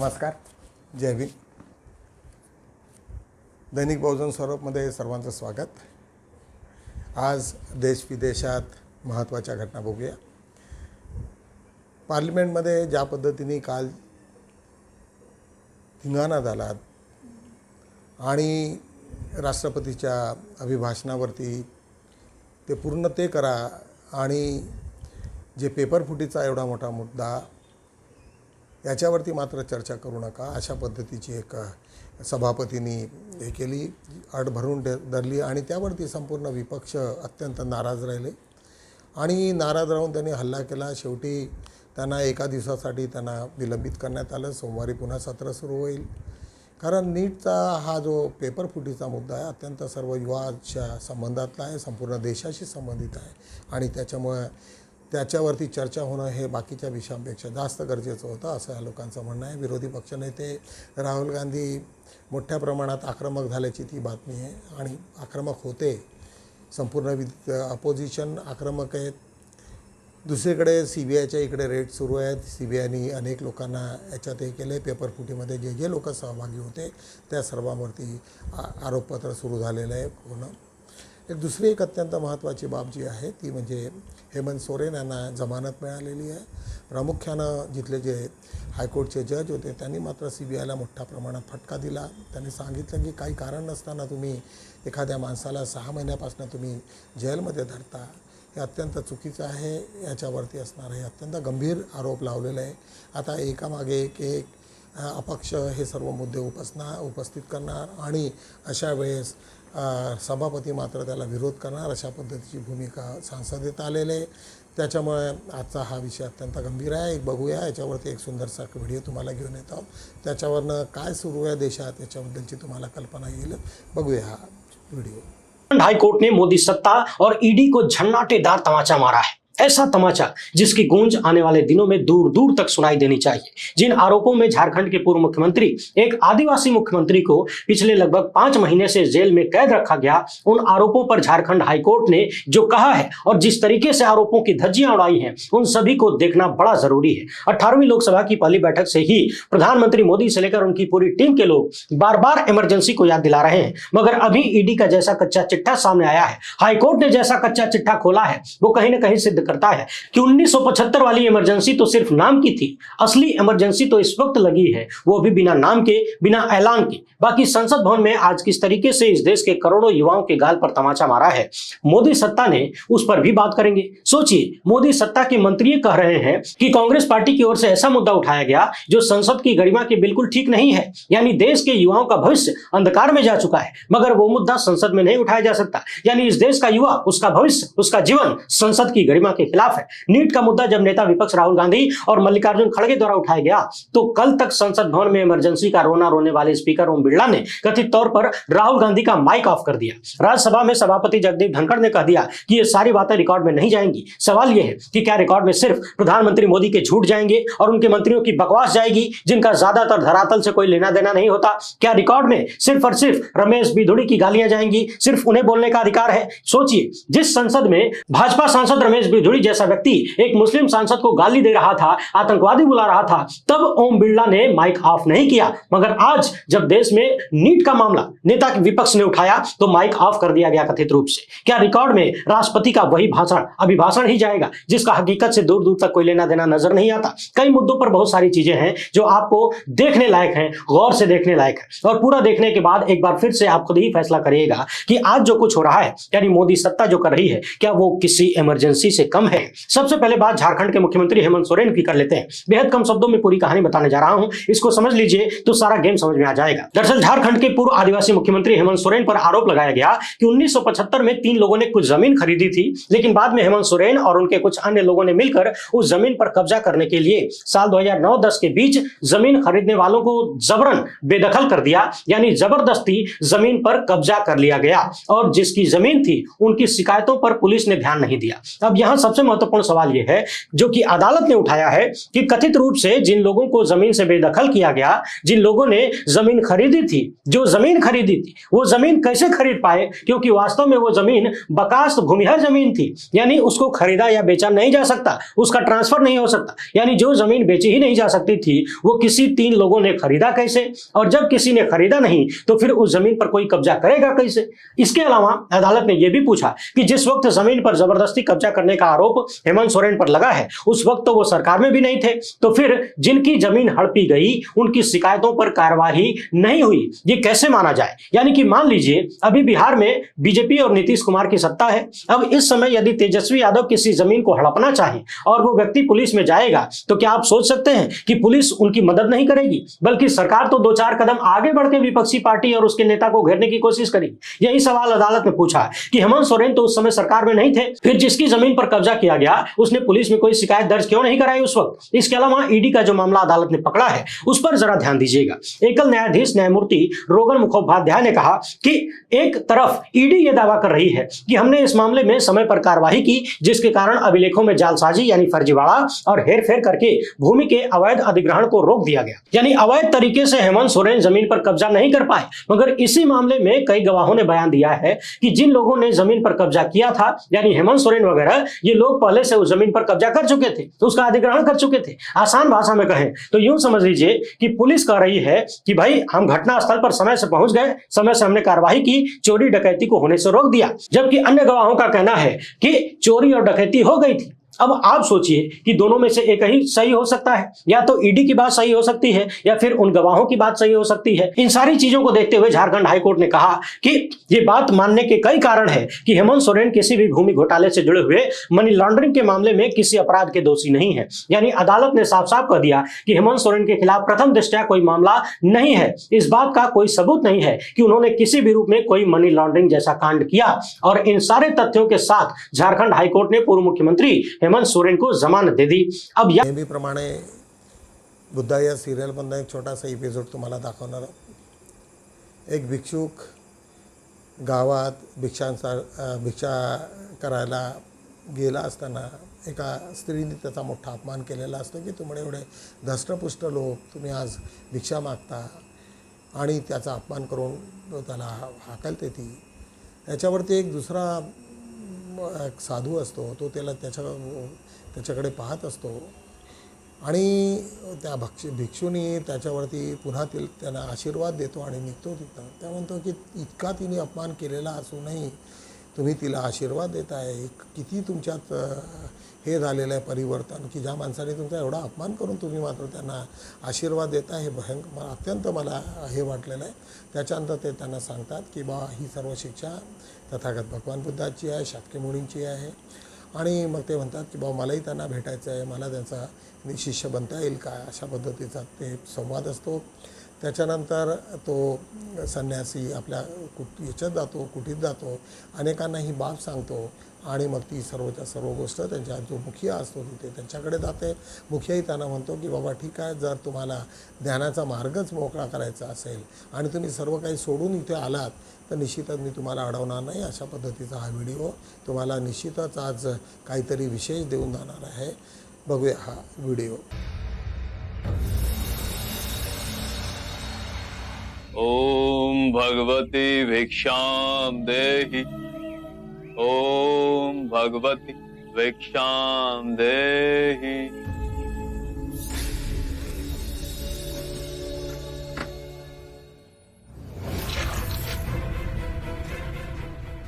नमस्कार. जय भीम. दैनिक बहुजन स्वरूपमध्ये सर्वांचं स्वागत. आज देश विदेशात महत्त्वाच्या घटना बघूया. पार्लिमेंटमध्ये ज्या पद्धतीने काल धिंगाणा झाला आणि राष्ट्रपतीच्या अभिभाषणावरती ते पूर्ण ते करा आणि जे पेपर फुटीचा एवढा मोठा मुद्दा याच्यावरती मात्र चर्चा करू नका. अशा पद्धतीची एक सभापतींनी हे केली अट भरून धरली आणि त्यावरती संपूर्ण विपक्ष अत्यंत नाराज राहिले. आणि नाराज राहून त्यांनी हल्ला केला. शेवटी त्यांना एका दिवसासाठी त्यांना विलंबित करण्यात आलं. सोमवारी पुन्हा सत्र सुरू होईल. कारण नीटचा हा जो पेपर फुटीचा मुद्दा आहे अत्यंत सर्व युवाच्या संबंधातला आहे संपूर्ण देशाशी संबंधित आहे. आणि त्याच्यामुळे त्याच्यावरती चर्चा होणं हे बाकीच्या विषयांपेक्षा जास्त गरजेचं होतं असं या लोकांचं म्हणणं आहे. विरोधी पक्षनेते राहुल गांधी मोठ्या प्रमाणात आक्रमक झाल्याची ती बातमी आहे आणि आक्रमक होते. संपूर्ण विद अपोजिशन आक्रमक आहेत. दुसरीकडे सी बी आयच्या इकडे रेट सुरू आहेत. सी बी आयनी अनेक लोकांना याच्यात हे केले पेपर फुटीमध्ये जे जे लोक सहभागी होते त्या सर्वांवरती आ आरोपपत्र सुरू झालेलं आहे. होणं एक दुसरी एक अत्यंत महत्त्वाची बाब जी आहे ती म्हणजे हेमंत सोरेन यांना जमानत मिळालेली आहे. प्रामुख्यानं जिथले जे हायकोर्टचे जज होते त्यांनी मात्र सी बी आयला मोठ्या प्रमाणात फटका दिला. त्यांनी सांगितलं की काही कारण नसताना तुम्ही एखाद्या माणसाला सहा महिन्यापासून तुम्ही जेलमध्ये धरता. हे अत्यंत चुकीचं आहे. याच्यावरती असणार हे अत्यंत गंभीर आरोप लावलेले आहे. आता एकामागे एक एक अपक्ष हे सर्व मुद्दे उपसणार उपस्थित करणार आणि अशा वेळेस सभापती मात्र त्याला विरोध करणार अशा पद्धतीची भूमिका संसदेत आलेले आहे. त्याच्यामुळे आजचा हा विषय अत्यंत गंभीर आहे. एक बघूया याच्यावरती एक सुंदरसा व्हिडिओ तुम्हाला घेऊन येत. आहोत त्याच्यावरनं काय सुरू आहे देशात याच्याबद्दलची तुम्हाला कल्पना येईल. बघूया हा व्हिडिओ. हायकोर्टने ने मोदी सत्ता और ईडी को झन्नाटेदार तमाचा मारा है। ऐसा तमाचा जिसकी गूंज आने वाले दिनों में दूर दूर तक सुनाई देनी चाहिए। जिन आरोपों में झारखंड के पूर्व मुख्यमंत्री, एक आदिवासी मुख्यमंत्री को पिछले लगभग पाँच महीने से जेल में कैद रखा गया, उन आरोपों पर झारखंड हाईकोर्ट ने जो कहा है और जिस तरीके से आरोपों की धज्जियाँ उड़ाई हैं, उन सभी को देखना बड़ा ज़रूरी है। अठारहवीं लोकसभा की पहली बैठक से ही प्रधानमंत्री मोदी से लेकर उनकी पूरी टीम के लोग बार बार इमरजेंसी को याद दिला रहे हैं। मगर अभी ईडी का जैसा कच्चा चिट्ठा सामने आया है, हाईकोर्ट ने जैसा कच्चा चिट्ठा खोला है, वो कहीं ना कहीं सिद्ध करता है कि 1975 वाली इमरजेंसी तो सिर्फ़ नाम की थी, असली इमरजेंसी तो इस वक्त लगी है, वो भी बिना नाम के, बिना ऐलान के। बाकी संसद भवन में आज किस तरीके से इस देश के करोड़ों युवाओं के गाल पर तमाचा मारा है, मोदी सत्ता ने उस पर भी बात करेंगे। सोचिए, मोदी सत्ता के मंत्री कह रहे हैं कि कांग्रेस पार्टी की ओर से ऐसा मुद्दा उठाया गया जो संसद की गरिमा के बिल्कुल ठीक नहीं है, यानी देश के युवाओं का भविष्य अंधकार में जा चुका है, मगर वो मुद्दा संसद में नहीं उठाया जा सकता। यानी इस देश का युवा, उसका भविष्य, उसका जीवन संसद की गरिमा के खिलाफ है। नीट का मुद्दा जब नेता विपक्ष राहुल गांधी और मल्लिकार्जुन खड़गे द्वारा उठाया गया तो कल तक संसद भवन में इमरजेंसी का रोना रोने वाले स्पीकर ओम बिरला ने कथित तौर पर राहुल गांधी का माइक ऑफ़ कर दिया। राज्यसभा में सभापति जगदीप धनखड़ ने कह दिया कि ये सारी बातें रिकॉर्ड में नहीं जाएँगी। सवाल यह है कि क्या रिकॉर्ड में सिर्फ़ प्रधानमंत्री मोदी के झूठ जाएँगे और उनके मंत्रियों की बकवास जाएगी, जिनका ज़्यादातर धरातल से कोई लेना देना नहीं होता? क्या रिकॉर्ड में सिर्फ़ और सिर्फ़ रमेश बिधुड़ी की गालियाँ जाएँगी? सिर्फ़ उन्हें बोलने का अधिकार है? सोचिए, जिस संसद में भाजपा सांसद रमेश बिधुड़ी जैसा व्यक्ति एक मुस्लिम सांसद को गाली दे रहा था, आतंकवादी बुला रहा था, तब ओम बिरला ने माइक ऑफ़ नहीं किया। मगर आज जब देश में नीट का मामला, नेता विपक्ष ने उठाया तो माइक ऑफ़ कर दिया गया कथित रूप से। क्या रिकॉर्ड में राष्ट्रपति का वही भाषण, अभिभाषण ही जाएगा, जिसका हकीकत से दूर दूर तक कोई लेना देना नज़र नहीं आता? कई मुद्दों पर बहुत सारी चीज़ें हैं, जो आपको देखने लायक हैं, गौर से देखने लायक है। और पूरा देखने के बाद एक बार फिर से आप खुद ही फैसला करिएगा कि आज जो कुछ हो रहा है, यानी मोदी सत्ता जो कर रही है, क्या वो किसी इमरजेंसी से कम है। सबसे पहले बात झारखंड के मुख्यमंत्री हेमंत सोरेन की कर लेते हैं। बेहद कम शब्दों में पूरी कहानी बताने जा रहा हूँ। इसको समझ लीजिए तो सारा गेम समझ में आ जाएगा। दरअसल झारखंड के पूर्व आदिवासी मुख्यमंत्री हेमंत सोरेन पर आरोप लगाया गया कि 1975 में तीन लोगों ने कुछ ज़मीन खरीदी थी, लेकिन बाद में हेमंत सोरेन और उनके कुछ अन्य लोगों ने मिलकर उस ज़मीन पर कब्जा करने के लिए साल 2009-10 के बीच ज़मीन खरीदने वालों को जबरन बेदखल कर दिया, यानी ज़बरदस्ती ज़मीन पर कब्जा कर लिया गया। और जिसकी ज़मीन थी, उनकी शिकायतों पर पुलिस ने ध्यान नहीं दिया। अब यहाँ सबसे महत्वपूर्ण सवाल यह है, जो कि अदालत ने उठाया है, कि कथित रूप से जिन लोगों को ज़मीन से बेदखल किया गया, जिन लोगों ने ज़मीन खरीदी थी, जो ज़मीन खरीदी थी, वो ज़मीन कैसे खरीद पाए? क्योंकि वास्तव में वो ज़मीन बकास्त भूमिहर ज़मीन थी, यानी उसको खरीदा या बेचा नहीं जा सकता, उसका ट्रांसफ़र नहीं हो सकता, यानी जो ज़मीन बेची ही नहीं जा सकती थी, वो किसी तीन लोगों ने खरीदा कैसे? और जब किसी ने खरीदा नहीं तो फिर उस ज़मीन पर कोई कब्जा करेगा कैसे? इसके अलावा अदालत ने यह भी पूछा कि जिस वक्त ज़मीन पर ज़बरदस्ती कब्जा करने का आरोप हेमंत सोरेन पर लगा है। उस वक्त तो वो सरकार में भी नहीं थे। तो फिर जिनकी ज़मीन हड़पी गई, उनकी शिकायतों पर कार्यवाही नहीं हुई, ये कैसे माना जाए? यानी कि मान लीजिए, अभी बिहार में बीजेपी और नीतीश कुमार की सत्ता है। अब इस समय यदि तेजस्वी यादव किसी ज़मीन को हड़पना चाहे और वो व्यक्ति पुलिस में जाएगा तो क्या आप सोच सकते हैं कि पुलिस उनकी मदद नहीं करेगी? बल्कि सरकार तो दो चार कदम आगे बढ़ के विपक्षी पार्टी और उसके नेता को घेरने की कोशिश करेगी। यही सवाल अदालत ने पूछा कि हेमंत सोरेन तो उस समय सरकार में नहीं थे, फिर जिसकी ज़मीन पर कब्जा किया गया। उसने पुलिस में कोई शिकायत दर्ज क्यों नहीं कराई उस वक्त? इसके अलावा ईडी का जो मामला अदालत ने पकड़ा है, उस पर जरा ध्यान दीजिएगा। एकल न्यायाधीश न्यायमूर्ति रोगन मुखोपाध्याय ने कहा कि एक तरफ़ ईडी ये दावा कर रही है कि हमने इस मामले में समय पर कार्यवाही की, जिसके कारण अभिलेखों में जालसाजी यानी फर्जीवाड़ा और हेरफेर करके भूमि के अवैध अधिग्रहण को रोक दिया गया। यानी अवैध तरीके से हेमंत सोरेन ज़मीन पर कब्जा नहीं कर पाए, मगर इसी मामले में कई गवाहों ने बयान दिया है कि जिन लोगों ने ज़मीन पर कब्जा किया था, यानी हेमंत सोरेन वगैरह ये लोग पहले से उस ज़मीन पर कब्जा कर चुके थे तो उसका अधिग्रहण कर चुके थे। आसान भाषा में कहें तो यूँ समझ लीजिए कि पुलिस कह रही है कि भाई, हम घटनास्थल पर समय से पहुँच गए, समय से हमने कार्रवाई की, चोरी डकैती को होने से रोक दिया। जबकि अन्य गवाहों का कहना है कि चोरी और डकैती हो गई थी। अब आप सोचिए कि दोनों में से एक ही सही हो सकता है। या तो ईडी की बात सही हो सकती है, या फिर उन गवाहों की बात सही हो सकती है। इन सारी चीज़ों को देखते हुए झारखंड हाईकोर्ट ने कहा कि ये बात मानने के कई कारण है कि हेमंत सोरेन किसी भी भूमि घोटाले से जुड़े हुए मनी लॉन्ड्रिंग के मामले में किसी अपराध के दोषी नहीं है। यानी अदालत ने साफ़ साफ़ कह दिया कि हेमंत सोरेन के खिलाफ प्रथम दृष्टया कोई मामला नहीं है। इस बात का कोई सबूत नहीं है कि उन्होंने किसी भी रूप में कोई मनी लॉन्ड्रिंग जैसा कांड किया। और इन सारे तथ्यों के साथ झारखंड हाईकोर्ट ने पूर्व मुख्यमंत्री हेमंत सोरेन को जमानत दे दी। अब या नेहमीप्रमाणे बुद्धा या सिरियलमधनं एक छोटासा एपिसोड तुम्हाला दाखवणार एक भिक्षुक गावात भिक्षांचा भिक्षा करायला गेला असताना एका स्त्रीने त्याचा मोठा अपमान केलेला असतो की तुम्ही एवढे धष्टपुष्ट लोक तुम्ही आज भिक्षा मागता आणि त्याचा अपमान करून त्याला हाकलते ती. त्याच्यावरती एक दुसरा एक साधू असतो तो त्याला त्याच्या त्याच्याकडे पाहत असतो. आणि त्या भक्ष भिक्षूनी त्याच्यावरती पुन्हा ते त्यांना आशीर्वाद देतो आणि निघतो तिथं. त्या म्हणतो की इतका तिने अपमान केलेला असूनही तुम्ही तिला आशीर्वाद देत आहे किती तुमच्यात हे झालेलं आहे परिवर्तन की ज्या माणसाने तुमचा एवढा अपमान करून तुम्ही मात्र त्यांना आशीर्वाद देता हे भयंकर मला अत्यंत मला हे वाटलेलं आहे. त्याच्यानंतर ते त्यांना सांगतात की बा ही सर्व शिक्षा तथागत भगवान बुद्धाची आहे शाक्यमुनींची आहे. आणि मग ते म्हणतात की बाबा मलाही त्यांना भेटायचं आहे मला त्यांचा नि- शिष्य बनता येईल का? अशा पद्धतीचा ते संवाद असतो. त्याच्यानंतर तो संन्यासी आपल्या कुट याच्यात जातो कुटीत जातो. अनेकांना ही बाब सांगतो. आणि मग ती सर्वच्या सर्व गोष्ट त्यांच्या जो मुखिया असतो तिथे त्यांच्याकडे जाते. मुखियाही त्यांना म्हणतो की बाबा ठीक आहे जर तुम्हाला ज्ञानाचा मार्गच मोकळा करायचा असेल आणि तुम्ही सर्व काही सोडून इथे आलात तर निश्चितच मी तुम्हाला अडवणार नाही. अशा पद्धतीचा हा व्हिडिओ तुम्हाला निश्चितच आज काहीतरी विशेष देऊन जाणार आहे. बघूया हा व्हिडिओ. ॐ भगवती भिक्षां देहि। ॐ भगवती भिक्षां देहि।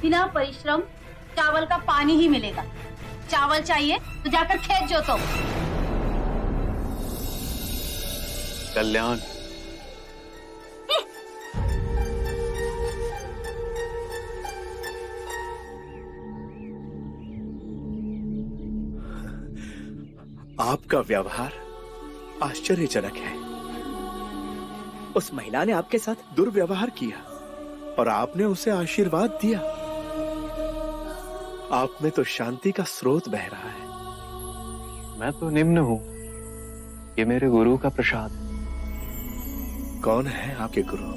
बिना परिश्रम चावल का पानी ही मिलेगा। चावल चाहिए तो जाकर खेत जोतो। कल्याण आपका व्यवहार आश्चर्यजनक है। उस महिला ने आपके साथ दुर्व्यवहार किया और आपने उसे आशीर्वाद दिया। आप में तो शांति का स्रोत बह रहा है। मैं तो निम्न हूँ। ये मेरे गुरु का प्रसाद। कौन है आपके गुरु?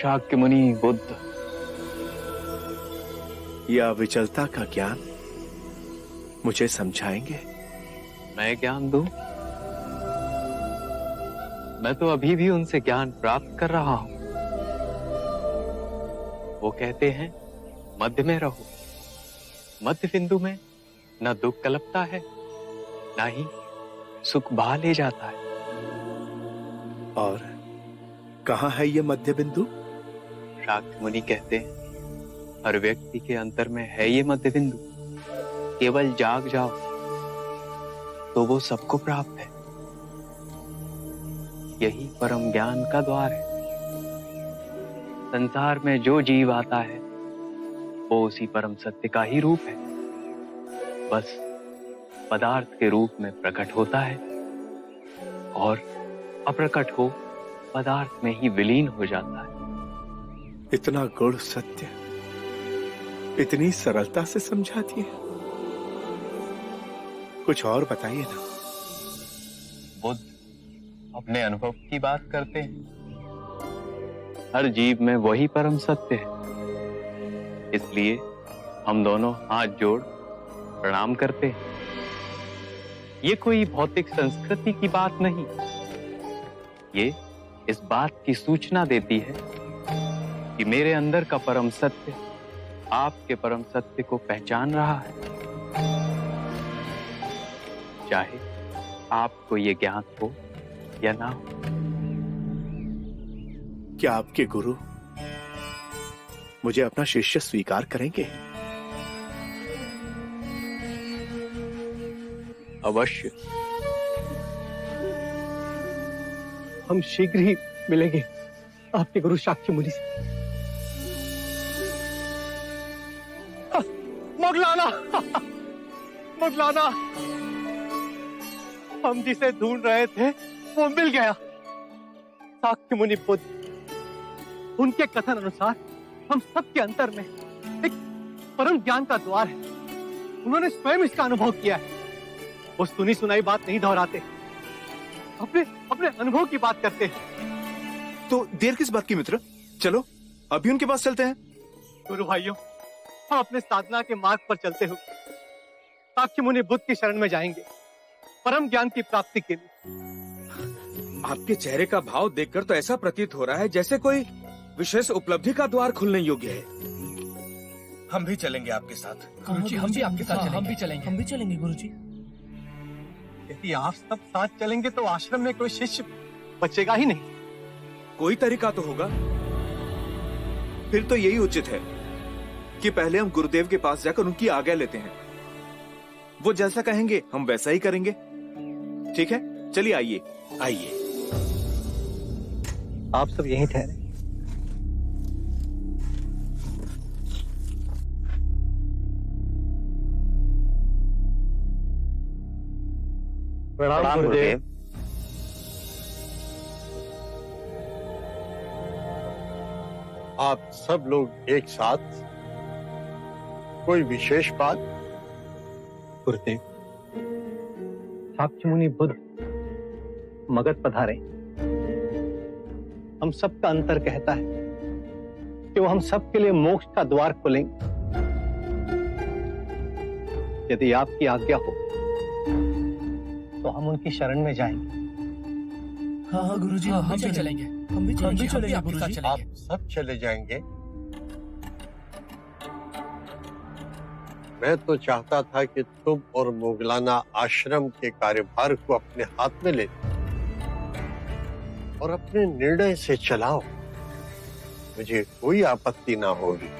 शाक्य मुनि बुद्ध। या विचलता का ज्ञान? मुझे समझाएँगे? मैं ज्ञान दू? मैं तो अभी भी उनसे ज्ञान प्राप्त कर रहा हूँ। वो कहते हैं मध्य में रहो। मध्य बिंदु में न दुख कलपता है ना ही सुख बहा ले जाता है। और कहा है ये मध्य बिंदु? शाक्य मुनि कहते हैं हर व्यक्ति के अंतर में है ये मध्य बिंदु। केवल जाग जाओ तो वो सबको प्राप्त है। यही परम ज्ञान का द्वार है। संसार में जो जीव आता है, वो उसी परम सत्य का ही रूप है। बस पदार्थ के रूप में प्रकट होता है और अप्रकट हो पदार्थ में ही विलीन हो जाता है। इतना गुण सत्य, इतनी सरलता से समझाती दिए कुछ और बताइए ना। बुद्ध, अपने अनुभव की बात करते हैं। हर जीव में वही परम सत्य है। इसलिए हम दोनों हाथ जोड़ प्रणाम करते हैं। ये कोई भौतिक संस्कृति की बात नहीं। ये इस बात की सूचना देती है कि मेरे अंदर का परम सत्य आपके परम सत्य को पहचान रहा है। चाहे आपको ये ज्ञान हो या ना हो। क्या आपके गुरु मुझे अपना शिष्य स्वीकार करेंगे? अवश्य। हम शीघ्र ही मिलेंगे आपके गुरु शाक्य मुनि से। मुगलाना। मगलाना। हम जिसे ढूंढ रहे थे वो मिल गया। शाक्य मुनि बुद्ध उनके कथन अनुसार हम सबके अंतर में एक परम ज्ञान का द्वार है। उन्होंने स्वयं इसका अनुभव किया है। वो सुनी सुनाई बात नहीं दोहराते। अपने अपने अनुभव की बात करते हैं। तो देर किस बात की मित्र? चलो अभी उनके पास चलते हैं। गुरु भाइयों हम अपने साधना के मार्ग पर चलते हुए साक्ष्य मुनि बुद्ध की शरण में जाएँगे। परम ज्ञान की प्राप्ति के लिए। आपके चेहरे का भाव देखकर तो ऐसा प्रतीत हो रहा है जैसे कोई विशेष उपलब्धि का द्वार खुलने योग्य है। हम भी चलेंगे आपके साथ। गुरुजी, हम भी आपके साथ हम भी चलेंगे। हम भी चलेंगे गुरुजी। यदि आप सब साथ चलेंगे तो आश्रम में कोई शिष्य बचेगा ही नहीं। कोई तरीका तो होगा। फिर तो यही उचित है कि पहले हम गुरुदेव के पास जाकर उनकी आज्ञा लेते हैं। वो जैसा कहेंगे हम वैसा ही करेंगे। ठीक है? चलिए आइए। आइए। आप सब यहीं ठहरे? प्रणाम गुरुदेव। आप सब लोग एक साथ? कोई विशेष बात? गुरुदेव। साक्ष्य मुनि बुद्ध मगध पधारे। हम सबका अंतर कहता है कि वो हम सबके लिए मोक्ष का द्वार खोलेंगे। यदि आपकी आज्ञा हो तो हम उनकी शरण में जाएँगे। हाँ हाँ गुरुजी हम भी चलेंगे हम भी चलेंगे। हम भी आपके आप सब चले जाएँगे। मैं तो चाहता था कि तुम और मुगलाना आश्रम के कार्यभार को अपने हाथ में ले और अपने निर्णय से चलाओ। मुझे कोई आपत्ति ना होगी।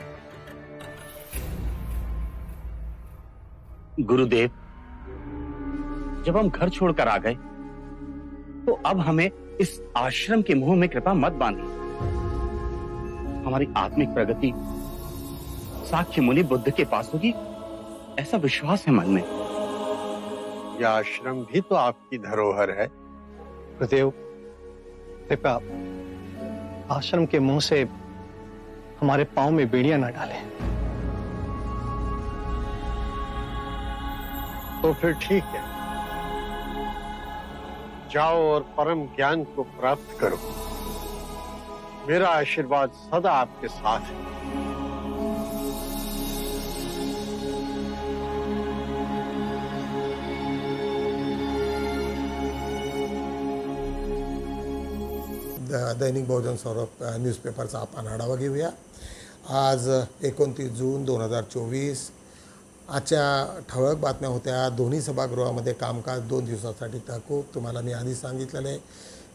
गुरुदेव, जब हम घर छोड़कर आ गए तो अब हमें इस आश्रम के मुँह में कृपा मत बांधी हमारी आत्मिक प्रगति साक्ष्य मुनि बुद्ध के पास होगी। ऐसा विश्वास है मन में? यह आश्रम भी तो आपकी धरोहर है। गुरुदेव, कृपया आश्रम के मुँह से हमारे पाँव में बेड़ियाँ ना डालें। तो फिर ठीक है। जाओ और परम ज्ञान को प्राप्त करो। मेरा आशीर्वाद सदा आपके साथ है। दैनिक बहुजन सौरभ न्यूजपेपरचा आपण आढावा घेऊया. आज एकोणतीस जून दोन हजार चोवीस आजच्या ठळक बातम्या होत्या. दोन्ही सभागृहामध्ये कामकाज दोन दिवसासाठी तहकूब. तुम्हाला मी आधी सांगितलेलं आहे.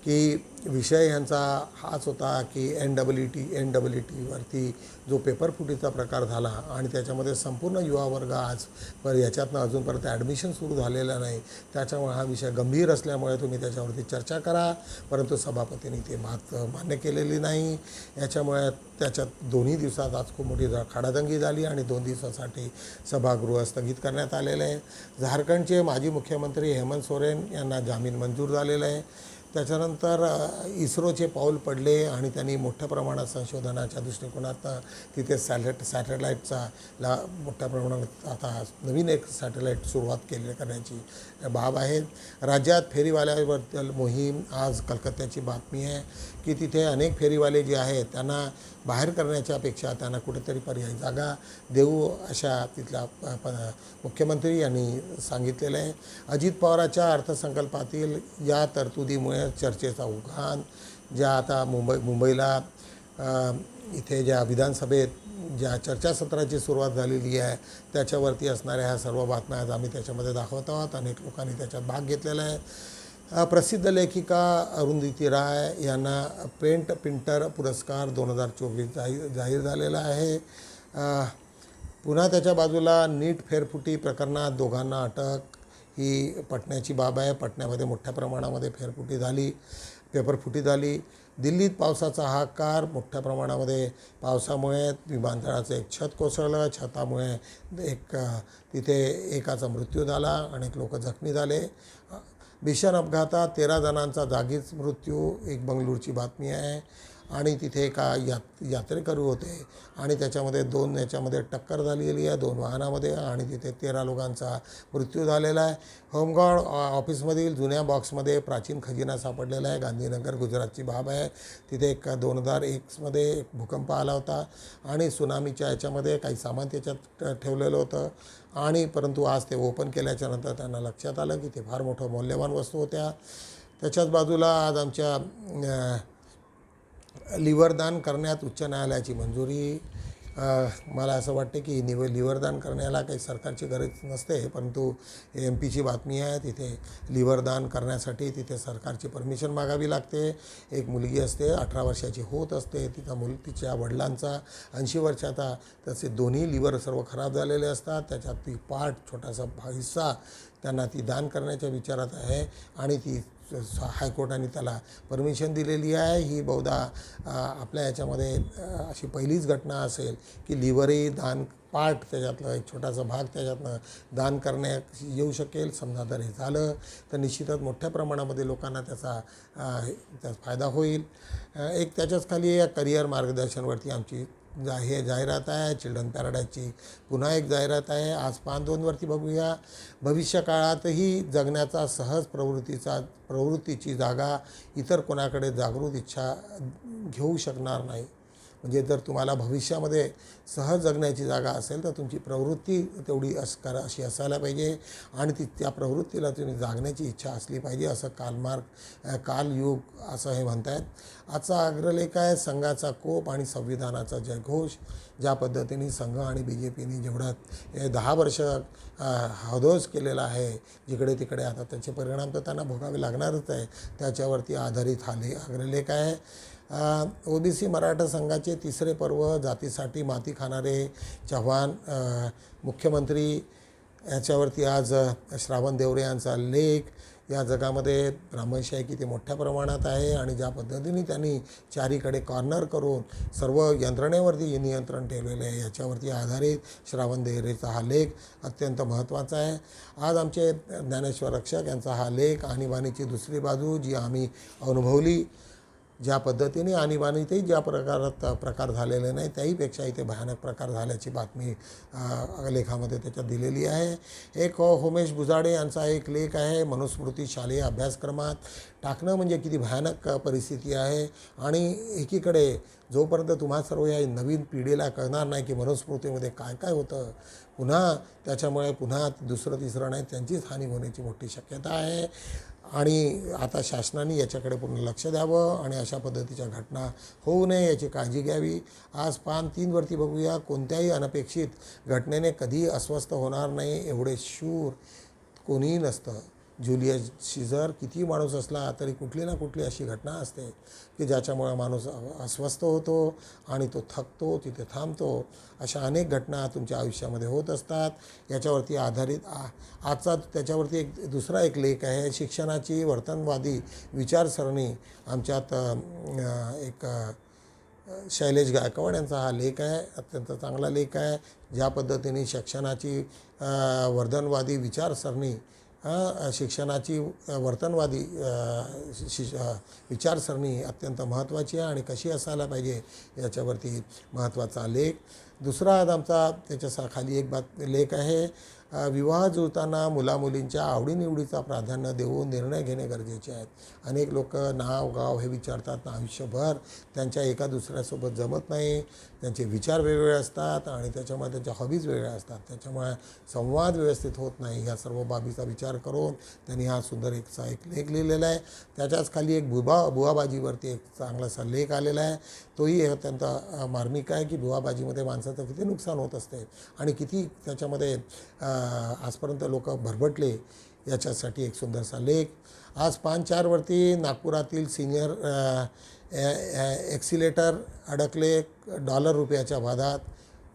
की विषय यांचा हाच होता की N double E T N double E टीवरती जो पेपर फुटीचा प्रकार झाला आणि त्याच्यामध्ये संपूर्ण युवा वर्ग आज पर याच्यातनं अजूनपर्यंत ॲडमिशन सुरू झालेलं नाही त्याच्यामुळे हा विषय गंभीर असल्यामुळे तुम्ही त्याच्यावरती चर्चा करा. परंतु सभापतींनी ते मात मान्य केलेली नाही. याच्यामुळे त्याच्यात दोन्ही दिवसात आज खूप मोठी ज- खाडादंगी झाली आणि दोन दिवसासाठी सभागृह स्थगित करण्यात आलेलं आहे. झारखंडचे माजी मुख्यमंत्री हेमंत सोरेन यांना जामीन मंजूर झालेला आहे. त्याच्यानंतर इस्रोचे पाऊल पडले आणि त्यांनी मोठ्या प्रमाणात संशोधनाच्या दृष्टिकोनातनं तिथे सॅलेट सॅटेलाईटचा ला मोठ्या प्रमाणात आता नवीन एक सॅटेलाईट सुरुवात केली करण्याची बाब आहे. राज्यात फेरीवाल्याबद्दल मोहीम आज कलकत्त्याची बातमी आहे. की तिथे अनेक फेरीवाले जे आहेत त्यांना बाहेर करण्याच्या अपेक्षा त्यांना कुठेतरी पर्यायी जागा देऊ अशा तिथल्या प- प- मुख्यमंत्री यांनी सांगितलेलं आहे. अजित पवाराच्या अर्थसंकल्पातील या तरतुदीमुळे चर्चेचा उघान ज्या आता मुंबई मुंबईला इथे ज्या विधानसभेत ज्या चर्चासत्राची सुरुवात झालेली आहे त्याच्यावरती असणाऱ्या ह्या सर्व बातम्या आज आम्ही त्याच्यामध्ये दाखवत आहोत. अनेक लोकांनी त्याच्यात भाग घेतलेला आहे. प्रसिद्ध लेखिका अरुंधती राय यांना पेंट पिंटर पुरस्कार दोन हजार चोवीस जाहीर जाहीर झालेला आहे. पुन्हा त्याच्या बाजूला नीट फेरफुटी प्रकरणात दोघांना अटक. ही पटण्याची बाब आहे. पटण्यामध्ये मोठ्या प्रमाणामध्ये फेरफुटी झाली पेपरफुटी झाली. दिल्लीत पावसाचा हाकार मोठ्या प्रमाणामध्ये पावसामुळे विमानतळाचं एक छत कोसळलं. छतामुळे एक तिथे एकाचा मृत्यू झाला. अनेक लोक जखमी झाले. भीषण अपघातात तेरा जणांचा जागीच मृत्यू एक बंगळूरची बातमी आहे. आणि तिथे एका यात यात्रेकरू होते. आणि त्याच्यामध्ये दोन याच्यामध्ये टक्कर झालेली आहे दोन वाहनामध्ये आणि तिथे तेरा लोकांचा मृत्यू झालेला आहे. होमगार्ड ऑ- ऑफिसमधील जुन्या बॉक्समध्ये प्राचीन खजिना सापडलेला आहे. गांधीनगर गुजरातची बाब आहे. तिथे एक दोन हजार एकमध्ये एक भूकंप आला होता आणि सुनामीच्या याच्यामध्ये काही सामान त्याच्यात ठेवलेलं होतं. आणि परंतु आज ते ओपन केल्याच्यानंतर त्यांना लक्षात आलं की ते फार मोठं मौल्यवान वस्तू होत्या. त्याच्याच बाजूला आज आमच्या लिव्हरदान करण्यात उच्च न्यायालयाची मंजुरी. मला असं वाटते की निव लिव्हरदान करण्याला काही सरकारची गरज नसते परंतु एम पीची बातमी आहे तिथे लिव्हरदान करण्यासाठी तिथे सरकारची परमिशन मागावी लागते. एक मुलगी असते अठरा वर्षाची होत असते तिचा मुल तिच्या वडिलांचा ऐंशी वर्षाचा तसे दोन्ही लिव्हर सर्व खराब झालेले असतात. त्याच्यात ती पार्ट छोटासा हिस्सा त्यांना ती दान करण्याच्या विचारात आहे आणि ती हायकोर्टाने त्याला परमिशन दिलेली आहे. ही बहुधा आपल्या याच्यामध्ये अशी पहिलीच घटना असेल की लिव्हरी दान पार्ट त्याच्यातलं एक छोटासा भाग त्याच्यातनं दान करण्यात येऊ शकेल. समजा जर हे झालं तर निश्चितच मोठ्या प्रमाणामध्ये लोकांना त्याचा त्याचा फायदा होईल. एक त्याच्याच खाली या करिअर मार्गदर्शनवरती आमची जा हे जाहिरात आहे चिल्ड्रन पॅराडाईजची पुन्हा एक जाहिरात आहे. आज पान दोनवरती बघूया. भविष्यकाळातही जगण्याचा सहज प्रवृत्तीचा प्रवृत्तीची जागा इतर कोणाकडे जागृत इच्छा घेऊ शकणार नाही. म्हणजे जर तुम्हाला भविष्यामध्ये सहज जगण्याची जागा असेल तर तुमची प्रवृत्ती तेवढी अस करा अशी असायला पाहिजे. आणि ती त्या प्रवृत्तीला तुम्ही जागण्याची इच्छा असली पाहिजे असं कालमार्ग कालयुग असं हे म्हणतायत. आजचा अग्रलेख आहे संघाचा कोप आणि संविधानाचा जयघोष ज्या पद्धतीने संघ आणि बी जे पीने जेवढा दहा वर्ष अ, हदोस केलेला आहे जिकडे तिकडे आता त्याचे परिणाम तर त्यांना भोगावे लागणारच आहे. त्याच्यावरती आधारित हा ले अग्रलेख आहे. ओबीसी मराठा संघाचे तिसरे पर्व जातीसाठी माती खाणारे चव्हाण मुख्यमंत्री याच्यावरती आज श्रावण देवरे यांचा लेख. या जगामध्ये ब्राह्मणशाही किती मोठ्या प्रमाणात आहे आणि ज्या पद्धतीने त्यांनी चारीकडे कॉर्नर करून सर्व यंत्रणेवरती नियंत्रण ठेवलेले आहे याच्यावरती आधारित श्रावण देहरेचा हा लेख अत्यंत महत्त्वाचा आहे. आज आमचे ज्ञानेश्वर रक्षक यांचा हा लेख आणीबाणीची दुसरी बाजू जी आम्ही अनुभवली. ज्या पद्धतीने आणीबाणीतही ज्या प्रकारात प्रकार झालेले नाही त्याहीपेक्षा इथे भयानक प्रकार झाल्याची बातमी लेखामध्ये त्याच्यात दिलेली आहे. एक होमेश बुजाडे यांचा एक लेख आहे मनुस्मृती शालेय अभ्यासक्रमात. टाकणं म्हणजे किती भयानक परिस्थिती आहे. आणि एकीकडे जोपर्यंत तुम्हा सर्व या नवीन पिढीला कळणार नाही की मनुस्मृतीमध्ये काय काय होतं पुन्हा त्याच्यामुळे पुन्हा दुसरं तिसरं नाही त्यांचीच हानी होण्याची मोठी शक्यता आहे. आणि आता शासनाने याच्याकडे पूर्ण लक्ष द्यावं आणि अशा पद्धतीच्या घटना होऊ नये याची काळजी घ्यावी. आज पान तीनवरती बघूया. कोणत्याही अनपेक्षित घटनेने कधी अस्वस्थ होणार नाही एवढे शूर कोणीही नसतं. ज्युलियस सीझर किती माणूस असला तरी कुठली ना कुठली अशी घटना असते की ज्याच्यामुळं माणूस अस्वस्थ होतो आणि तो थकतो तिथे थांबतो. अशा अनेक घटना तुमच्या आयुष्यामध्ये होत असतात. याच्यावरती आधारित आ आजचा त्याच्यावरती एक दुसरा एक लेख आहे. शिक्षणाची वर्तनवादी विचारसरणी आमच्यात एक शैलेश गायकवाड यांचा हा लेख आहे. अत्यंत चांगला लेख आहे. ज्या पद्धतीने शिक्षणाची वर्धनवादी विचारसरणी शिक्षणाची वर्तनवादी शिश शि विचारसरणी अत्यंत महत्त्वाची आहे आणि कशी असायला पाहिजे याच्यावरती महत्त्वाचा लेख. दुसरा आज आमचा त्याच्याखाली एक बात लेख आहे. विवाह जुळताना मुलामुलींच्या आवडीनिवडीचा प्राधान्य देऊन निर्णय घेणे गरजेचे आहेत. अनेक लोक नाव गाव हे विचारतात आयुष्यभर त्यांच्या एका दुसऱ्यासोबत जमत नाही. त्यांचे विचार वेगवेगळे असतात आणि त्याच्यामुळे त्यांच्या हॉबीज वेगळ्या असतात. त्याच्यामुळे संवाद व्यवस्थित होत नाही. ह्या सर्व बाबीचा विचार करून त्यांनी हा सुंदर एकचा एक लेख लिहिलेला आहे. त्याच्याच खाली एक बुबा बुवाबाजीवरती एक चांगलासा लेख आलेला आहे. तोही अत्यंत मार्मिक आहे की भुवाबाजीमध्ये माणसाचं किती नुकसान होत असते आणि किती त्याच्यामध्ये आजपर्यंत लोक भरभटले याच्यासाठी एक सुंदरसा लेख. आज पान चारवरती नागपुरातील सिनियर एक्सिलेटर अडकले डॉलर रुपयाच्या वादात.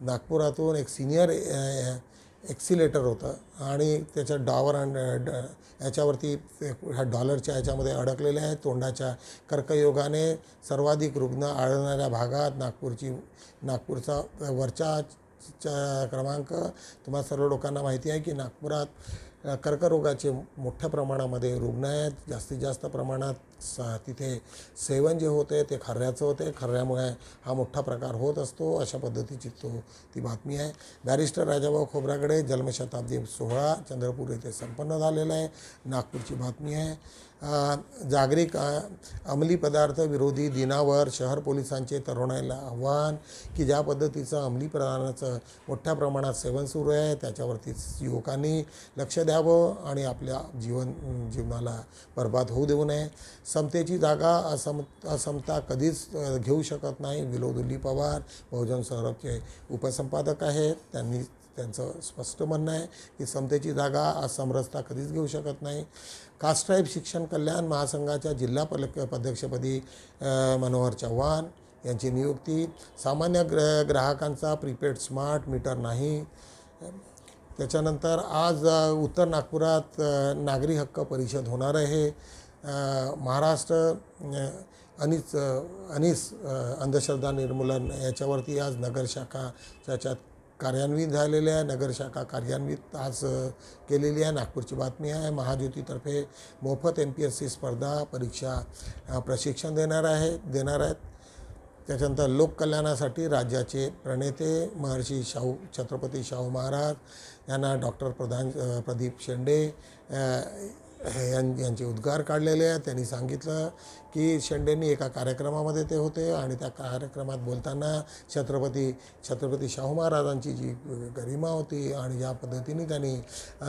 नागपुरातून एक सिनियर एक्सिलेटर होतं आणि त्याच्या डॉवर आणि ड याच्यावरती ह्या डॉलरच्या ह्याच्यामध्ये अडकलेले आहे तोंडाच्या. कर्कयोगाने सर्वाधिक रुग्ण आढळणाऱ्या भागात नागपूरची नागपूरचा वरच्या च्या क्रमांक. तुम्हा सर्व लोकांना माहिती आहे की नागपुरात कर्करोगाचे मोठ्या प्रमाणामध्ये रुग्ण आहेत जास्तीत जास्त प्रमाणात स तिथे सेवन जे होते ते खर्ऱ्याचं होते खर्ऱ्यामुळे हा मोठा प्रकार होत असतो अशा पद्धतीची तो ती बातमी आहे. बॅरिस्टर राजाभाऊ खोब्रागडे जन्मशताब्दी सोहळा चंद्रपूर येथे संपन्न झालेला आहे. नागपूरची बातमी आहे. अ, जागरिक अंमली पदार्थ विरोधी दिनावर शहर पोलिसांचे तरुणाईला आव्हान की ज्या पद्धतीचं अंमली पदार्थाचं मोठ्या प्रमाणात सेवन सुरू आहे त्याच्यावरती युवकांनी लक्ष द्यावं आणि आपल्या जीवन जीवनाला बर्बाद होऊ देऊ नये. समतेची जागा असम असमता कधीच घेऊ शकत नाही. विनोद पवार बहुजन सौरभचे उपसंपादक आहेत. त्यांनी त्यांचं स्पष्ट म्हणणं आहे की समतेची जागा असमरसता कधीच घेऊ शकत नाही. कास्ट्राईब शिक्षण कल्याण महासंघाच्या जिल्हा पलक अध्यक्षपदी मनोहर चव्हाण यांची नियुक्ती. सामान्य ग्र ग्राहकांचा प्रीपेड स्मार्ट मीटर नाही. त्याच्यानंतर आज उत्तर नागपुरात नागरी हक्क परिषद होणार आहे. महाराष्ट्र अनिस अनिस अंधश्रद्धा निर्मूलन याच्यावरती आज नगर शाखा त्याच्यात कार्यान्वित झालेले आहे नगरशाखा कार्यान्वित आज केलेली आहे. नागपूरची बातमी आहे महाज्योतीतर्फे मोफत एम पी एस सी स्पर्धा परीक्षा प्रशिक्षण देणार आहे देणार आहेत. त्याच्यानंतर लोककल्याणासाठी राज्याचे प्रणेते महर्षी शाहू छत्रपती शाहू महाराज यांना डॉक्टर प्रधान प्रदीप शेंडे यांचे उद्गार काढलेले आहेत. त्यांनी सांगितलं की शेंडेंनी एका कार्यक्रमामध्ये ते होते आणि त्या कार्यक्रमात बोलताना छत्रपती छत्रपती शाहू महाराजांची जी गरिमा होती आणि ज्या पद्धतीने त्यांनी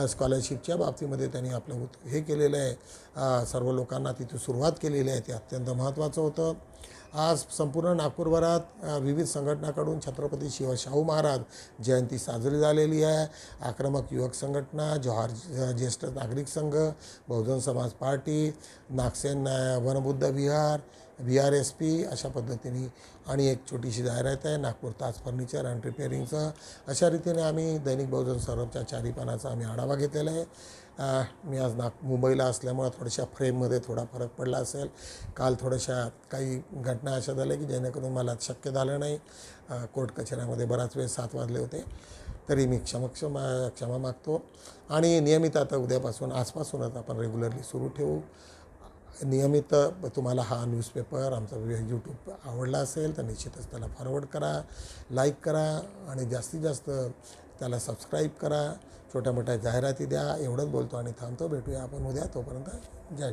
स्कॉलरशिपच्या बाबतीमध्ये त्यांनी आपलं हे केलेलं आहे. सर्व लोकांना तिथून सुरुवात केलेली आहे. ते अत्यंत महत्त्वाचं होतं. आज संपूर्ण नागपूरभरात विविध संघटनाकडून छत्रपती शिवशाहू महाराज जयंती साजरी झालेली आहे. आक्रमक युवक संघटना जोहार ज्येष्ठ नागरिक संघ Bahujan Samaj party Nagsen Vanbuddha Vihar V R S P अशा पद्धतीने आणि एक छोटीशी जाहिरात आहे नागपूर ताज फर्निचर अँड रिपेअरिंगचं अशा रीतीने आम्ही दैनिक बहुजन सौरभच्या चारी पानाचा आम्ही आढावा घेतलेला आहे. मी आज नाग मुंबईला असल्यामुळं थोड्याशा फ्रेममध्ये थोडा फरक पडला असेल. काल थोड्याशा काही घटना अशा झाल्या की जेणेकरून मला शक्य झालं नाही. कोर्ट कचऱ्यामध्ये बराच वेळ सात वाजले होते. तरी मी क्षमा क्षमा क्षमा मागतो. आणि नियमित आता उद्यापासून आजपासूनच आपण रेग्युलरली सुरू ठेवू. नियमित तुम्हाला हा न्यूजपेपर आमचा यूट्यूब आवडला असेल तर निश्चितच त्याला फॉरवर्ड करा लाईक करा आणि जास्तीत जास्त त्याला सबस्क्राईब करा. छोट्या मोठ्या जाहिराती द्या. एवढंच बोलतो आणि थांबतो. भेटूया आपण उद्या. तोपर्यंत जय